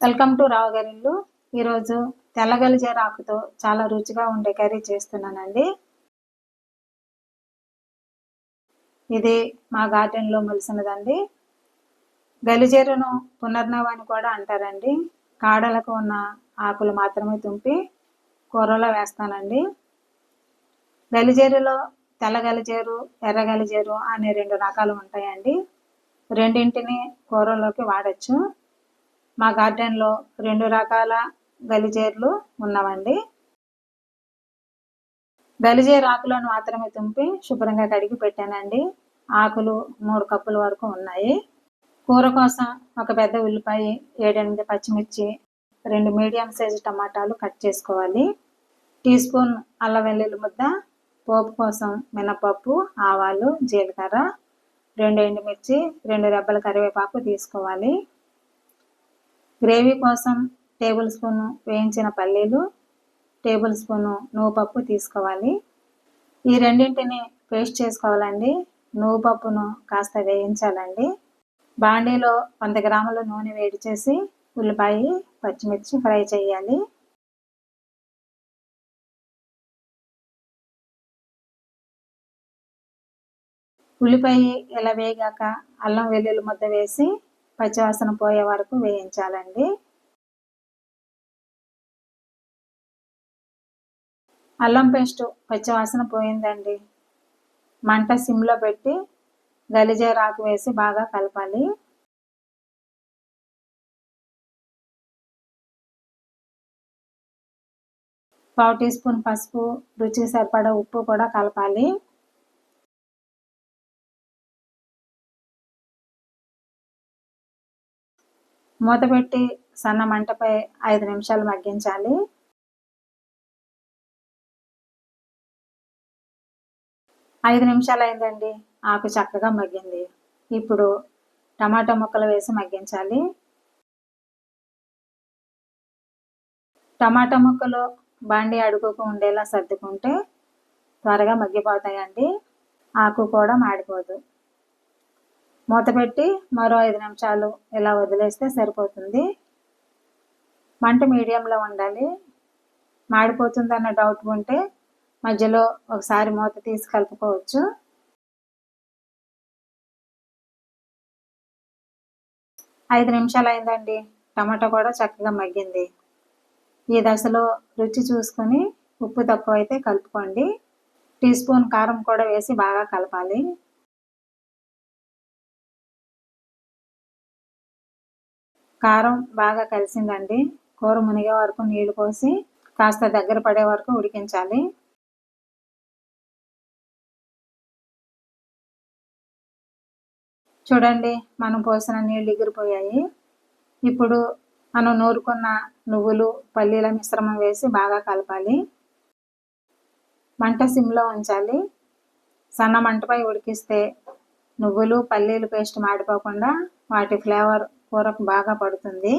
Welcome to Rao Gari Illu ఈరోజు తెల్లగలిజేర ఆకుతో చాలా రుచిగా ఉండే కర్రీ చేస్తున్నానండి. ఇది మా గార్డెన్లో మొలిసినదండి. గలిజేరును పునర్నవ అని కూడా అంటారండి. కాడలకు ఉన్న ఆకులు మాత్రమే తుంపి కూరలో వేస్తానండి. గలిజేరులో తెల్ల గలిజేరు ఎర్ర అనే రెండు రకాలు ఉంటాయండి. రెండింటిని కూరలోకి వాడచ్చు. మా గార్డెన్లో రెండు రకాల గలిజేర్లు ఉన్నవండి. గలిజేరు ఆకులను మాత్రమే తుంపి శుభ్రంగా కడిగి పెట్టానండి. ఆకులు మూడు కప్పుల వరకు ఉన్నాయి. కూర కోసం ఒక పెద్ద ఉల్లిపాయ ఏడెనిమిది పచ్చిమిర్చి రెండు మీడియం సైజు టమాటాలు కట్ చేసుకోవాలి. టీ స్పూన్ అల్లం వెల్లుల్లి ముద్ద పోపు కోసం మినపప్పు ఆవాలు జీలకర్ర రెండు ఎండుమిర్చి రెండు రెబ్బల కరివేపాకు తీసుకోవాలి. గ్రేవీ కోసం టేబుల్ స్పూన్ వేయించిన పల్లీలు టేబుల్ స్పూను నువ్వుపప్పు తీసుకోవాలి. ఈ రెండింటిని పేస్ట్ చేసుకోవాలండి. నువ్వు పప్పును కాస్త వేయించాలండి. బాండీలో వంద గ్రాముల నూనె వేడి చేసి ఉల్లిపాయ పచ్చిమిర్చి ఫ్రై చేయాలి. ఉల్లిపాయ ఇలా వేగాక అల్లం వెల్లుల్లి ముద్ద వేసి పచ్చివాసన పోయే వరకు వేయించాలండి. అల్లం పేస్ట్ పచ్చివాసన పోయిందండి. మంట సిమ్లో పెట్టి గలిజేరాకు వేసి బాగా కలపాలి. పావు టీ స్పూన్ పసుపు రుచికి సరిపడా ఉప్పు కూడా కలపాలి. మూత పెట్టి సన్న మంటపై ఐదు నిమిషాలు మగ్గించాలి. ఐదు నిమిషాలు అయిందండి. ఆకు చక్కగా మగ్గింది. ఇప్పుడు టమాటా ముక్కలు వేసి మగ్గించాలి. టమాటా ముక్కలు బాండి అడుగుకు ఉండేలా సర్దుకుంటే త్వరగా మగ్గిపోతాయండి. ఆకు కూడా మాడిపోదు. మూత పెట్టి మరో ఐదు నిమిషాలు ఇలా వదిలేస్తే సరిపోతుంది. మంట మీడియంలో ఉండాలి. మాడిపోతుందన్న డౌట్ ఉంటే మధ్యలో ఒకసారి మూత తీసి కలుపుకోవచ్చు. ఐదు నిమిషాలు అయిందండి. టమాటా కూడా చక్కగా మగ్గింది. ఈ దశలో రుచి చూసుకొని ఉప్పు తక్కువ అయితే కలుపుకోండి. టీ స్పూన్ కారం కూడా వేసి బాగా కలపాలి. కారం బాగా కలిసిందండి. కూర మునిగే వరకు నీళ్ళు పోసి కాస్త దగ్గర పడే వరకు ఉడికించాలి. చూడండి మనం పోసిన నీళ్ళు ఎగిరిపోయాయి. ఇప్పుడు మనం నూరుకున్న నువ్వులు పల్లీల మిశ్రమం వేసి బాగా కలపాలి. మంట సిమ్లో ఉంచాలి. సన్న మంటపై ఉడికిస్తే నువ్వులు పల్లీలు పేస్ట్ మాడిపోకుండా వాటి ఫ్లేవర్ కూరకు బాగా పడుతుంది.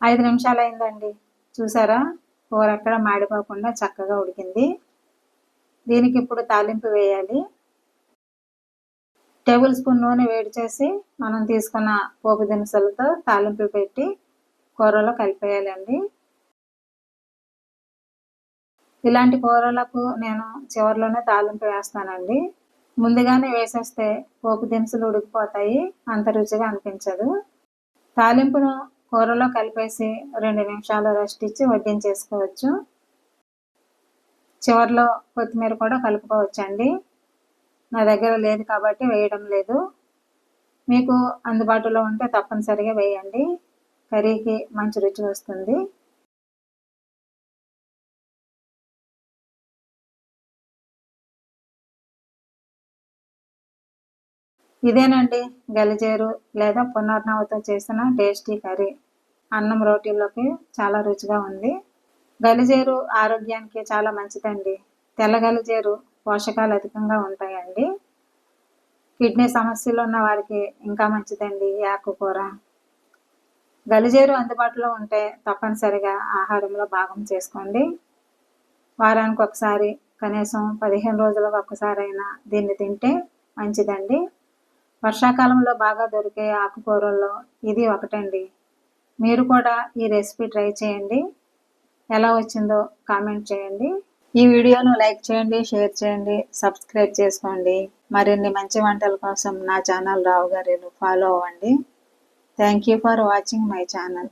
ఐదు నిమిషాలు అయిందండి చూసారా? కూర ఎక్కడ మాడిపోకుండా చక్కగా ఉడికింది. దీనికి ఇప్పుడు తాలింపు వేయాలి. టేబుల్ స్పూన్ నూనె వేడి చేసి మనం తీసుకున్న పోపు దినుసులతో తాలింపు పెట్టి కూరలో కలిపేయాలండి. ఇలాంటి కూరలకు నేను చివరిలోనే తాలింపు వేస్తానండి. ముందుగానే వేసేస్తే పోపు దినుసులు ఉడికిపోతాయి. అంత రుచిగా అనిపించదు. తాలింపును కూరలో కలిపేసి రెండు నిమిషాలు రెస్ట్ ఇచ్చి వడ్డించేసుకోవచ్చు. చివరిలో కొత్తిమీర కూడా కలుపుకోవచ్చు అండి నా దగ్గర లేదు కాబట్టి వేయడం లేదు. మీకు అందుబాటులో ఉంటే తప్పనిసరిగా వేయండి. కర్రీకి మంచి రుచి వస్తుంది. ఇదేనండి గలిజేరు లేదా పునర్నవతో చేసిన టేస్టీ కర్రీ. అన్నం రోటీల్లోకి చాలా రుచిగా ఉంది. గలిజేరు ఆరోగ్యానికి చాలా మంచిదండి. తెల్ల గలిజేరు పోషకాలు అధికంగా ఉంటాయండి. కిడ్నీ సమస్యలు ఉన్న వారికి ఇంకా మంచిదండి ఆకుకూర. గలిజేరు అందుబాటులో ఉంటే తప్పనిసరిగా ఆహారంలో భాగం చేసుకోండి. వారానికి ఒకసారి కనీసం పదిహేను రోజులకు ఒక్కసారైనా దీన్ని తింటే మంచిదండి. వర్షాకాలంలో బాగా దొరికే ఆకుకూరల్లో ఇది ఒకటండి. మీరు కూడా ఈ రెసిపీ ట్రై చేయండి. ఎలా వచ్చిందో కామెంట్ చేయండి. ఈ వీడియోను లైక్ చేయండి షేర్ చేయండి సబ్స్క్రైబ్ చేసుకోండి. మరిన్ని మంచి వంటల కోసం నా ఛానల్ రావు గారిని ఫాలో అవ్వండి. Thank you for watching my channel.